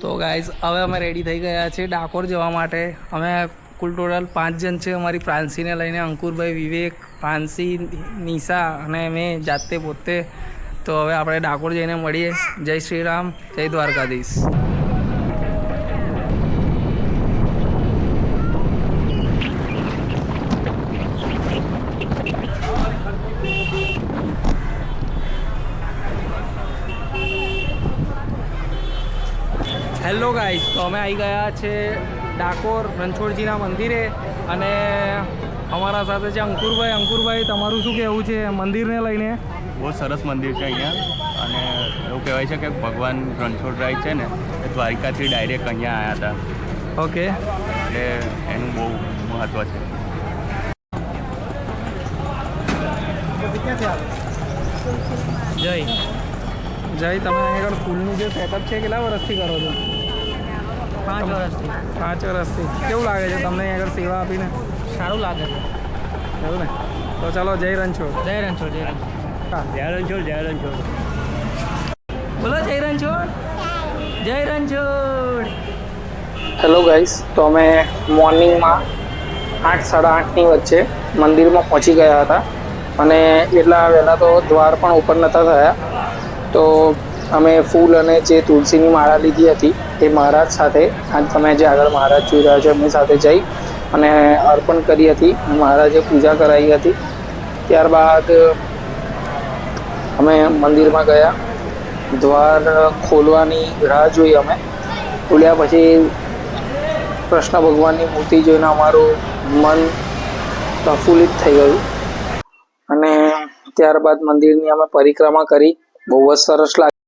તો ગાઈઝ હવે અમે રેડી થઈ ગયા છે ડાકોર જવા માટે. અમે કુલ ટોટલ પાંચ જણ છે અમારી ફ્રાન્સીને લઈને, અંકુરભાઈ, વિવેક, ફ્રાન્સી, નિશા અને મેં જાતે પોતે. તો હવે આપણે ડાકોર જઈને મળીએ. જય શ્રી રામ, જય દ્વારકાધીશ. હેલો ગાઈસ તો અમે આવી ગયા છે ડાકોર રણછોડજીના મંદિરે અને અમારા સાથે છે અંકુરભાઈ. અંકુરભાઈ તમારું શું કહેવું છે મંદિરને લઈને? બહુ સરસ મંદિર છે અહીંયા. અને એવું કહેવાય છે કે ભગવાન રણછોડરાય છે ને એ દ્વારિકાથી ડાયરેક્ટ અહીંયા આવ્યા હતા. ઓકે એટલે એનું બહુ મહત્ત્વ છે. જય. જય તમે અહીંયા આગળ ફૂલનું જે સેટઅપ છે કેટલા વર્ષથી કરો છો? પાંચ વર્ષથી. પાંચ વર્ષથી. કેવું લાગે છે તમને અહીં આગળ સેવા આપીને? સારું લાગે છે. એવું ને? તો ચાલો જય રણછોડ. જય રણછોડ જય રણછોડ. હા. જય રણછોડ જય રણછોડ. બોલો જય રણછોડ. જય રણછોડ. હેલો ગાઈસ તો અમે મોર્નિંગમાં આઠ સાડા આઠની વચ્ચે મંદિરમાં પહોંચી ગયા હતા. અને એટલા વહેલા તો દ્વાર પણ ઓપન નહોતા થયા. તો અમે ફૂલ અને જે તુલસીની માળા લીધી હતી એ મહારાજ સાથે તમે જે આગળ મહારાજ જોઈ રહ્યા છો એમની સાથે જઈ અને અર્પણ કરી હતી મહારાજે પૂજા કરાવી હતી. ત્યારબાદ અમે મંદિરમાં ગયા. દ્વાર ખોલવાની રાહ જોઈ અમે. ખોલ્યા પછી કૃષ્ણ ભગવાનની મૂર્તિ જોઈને અમારું મન પ્રફુલ્લિત થઈ ગયું. અને ત્યારબાદ મંદિરની અમે પરિક્રમા કરી. બહુ જ સરસ લાગી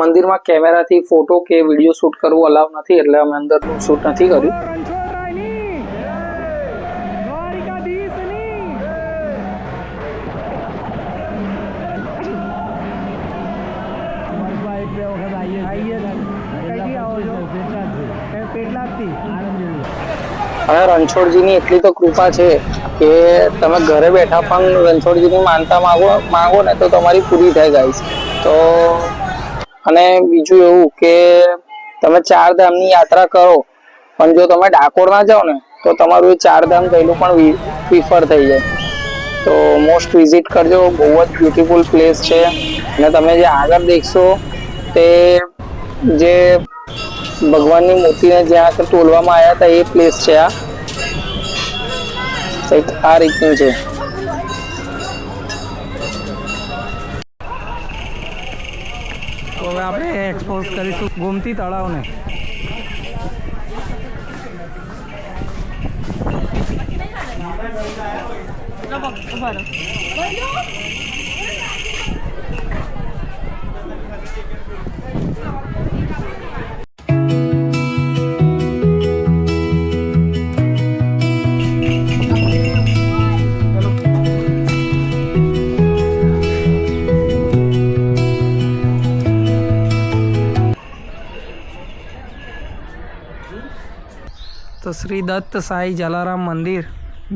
મંદિરમાં કેમેરાથી ફોટો કે વીડિયો શૂટ કરવું અલાવ નથી, એટલે અમે અંદરનું શૂટ નથી કર્યું. હવે રણછોડજીની એટલી તો કૃપા છે કે તમે ઘરે બેઠા પણ રણછોડજીની માનતા માગો માગો ને તો તમારી પૂરી થઈ જાય છે. તો અને બીજું એવું કે તમે ચાર ધામની યાત્રા કરો, પણ જો તમે ડાકોર ના જાઓ ને, તો તમારું એ ચાર ધામ ગયેલું પણ પ્રિફર થઈ જાય. તો મોસ્ટ વિઝિટ કરજો, બહુ જ બ્યુટીફુલ પ્લેસ છે. અને તમે જે આગળ દેખશો, તે જે ભગવાનની મૂર્તિને જ્યાં આગળ તોલવામાં આવ્યા હતા, એ પ્લેસ છે આ. કંઈક આ રીતનું છે. આપણે એક્સપોઝ કરીશું ગોમતી તળાવને. તો શ્રી દત્ત સાઈ જલારામ મંદિર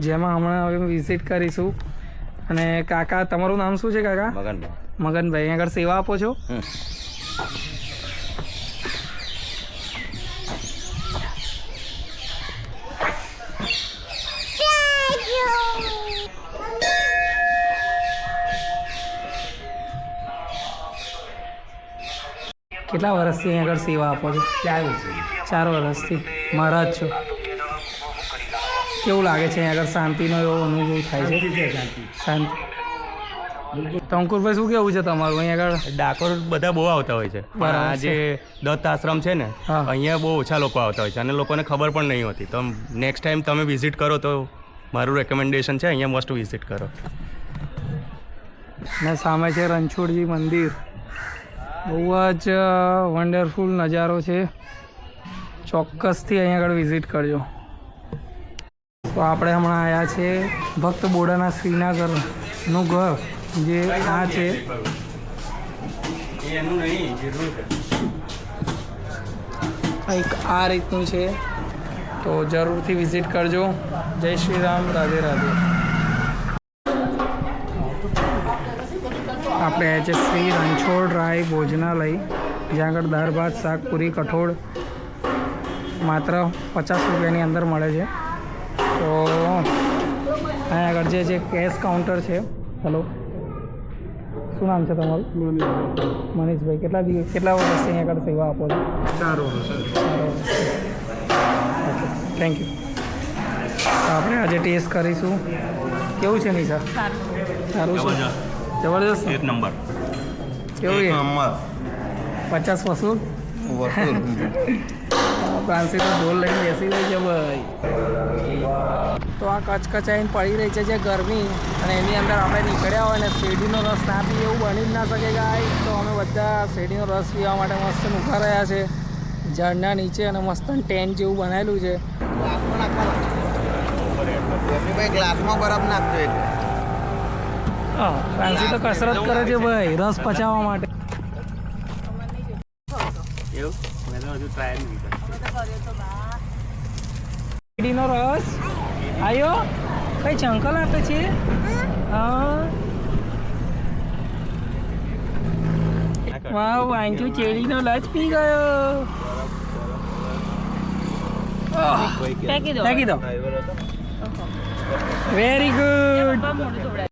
જેમાં હમણાં હવે વિઝિટ કરીશું. અને કાકા તમારું નામ શું છે કાકા? મગનભાઈ. મગનભાઈ અહીં આગળ સેવા આપો છો? કેટલા વર્ષથી અહીં આગળ સેવા આપો છો? ચાર ચાર વર્ષથી. મહારાજ છો. કેવું લાગે છે આગળ શાંતિનો એવો અનુભવ થાય છે? શાંતિ તો અંકુરભાઈ શું કેવું છે તમારું અહીંયા આગળ? ડાકોર બધા બહુ આવતા હોય છે. પણ આ જે દત્ત આશ્રમ છે ને અહીંયા બહુ ઓછા લોકો આવતા હોય છે. અને લોકોને ખબર પણ નહીં હોતી. તો નેક્સ્ટ ટાઈમ તમે વિઝિટ કરો તો મારું રેકમેન્ડેશન છે અહીંયા મસ્ટ વિઝિટ કરો. ને સામે છે રણછોડજી મંદિર. બહુ જ વન્ડરફુલ નજારો છે. ચોક્કસથી અહીંયા આગળ વિઝિટ કરજો. તો આપણે હમણાં આવ્યા છે ભક્ત બોડાના શ્રીનગરનું ઘર, જે આ છે. કંઈક આ રીતનું છે. તો જરૂરથી વિઝિટ કરજો. જય શ્રી રામ રાધે રાધે. આપણે આવ્યા છે શ્રી રણછોડ રાય ભોજનાલય, જ્યાં આગળ દાળ, ભાત, શાક, પૂરી, કઠોળ માત્ર પચાસ રૂપિયાની અંદર મળે છે. તો અહીંયા આગળ જે છે કેશ કાઉન્ટર છે હલો શું નામ છે તમારું? મનીષભાઈ. કેટલા દિવસ કેટલા વર્ષથી અહીંયા આગળ સેવા આપો છો? ચાર વર્ષ. થેન્ક યુ આપણે આજે ટેસ્ટ કરીશું. કેવું છે નિશા? સારું છે. જબરદસ્ત એક નંબર. કેવું છે? પચાસ વસૂલ. ફ્રાન્સી તો ઢોલ લઈને બેસી રહી છે ભાઈ. તો આ કચકચાઈને પડી રહી છે જે ગરમી અને એની અંદર આપણે નીકળ્યા હોય ને શેરડીનો રસ ના પીએ એવું બની જ ના શકે ગાય તો અમે બધા શેરડીનો રસ પીવા માટે મસ્ત ઊભા રહ્યા છે. ઝાડના નીચે અને મસ્ત ટેન્ટ જેવું બનાવેલું છે. ગ્લાસમાં બરફ નાખજો હા ફ્રાન્સી તો કસરત કરે છે ભાઈ રસ પચાવવા માટે એવું મેં તો હજુ ટ્રાય નહીં કર્યો રસ? આયો? કઈ ચંકલ આપે છે? હા. વાવ વાંચુ ચેડીનો લચ પી ગયો. ફેંકી દો. Very good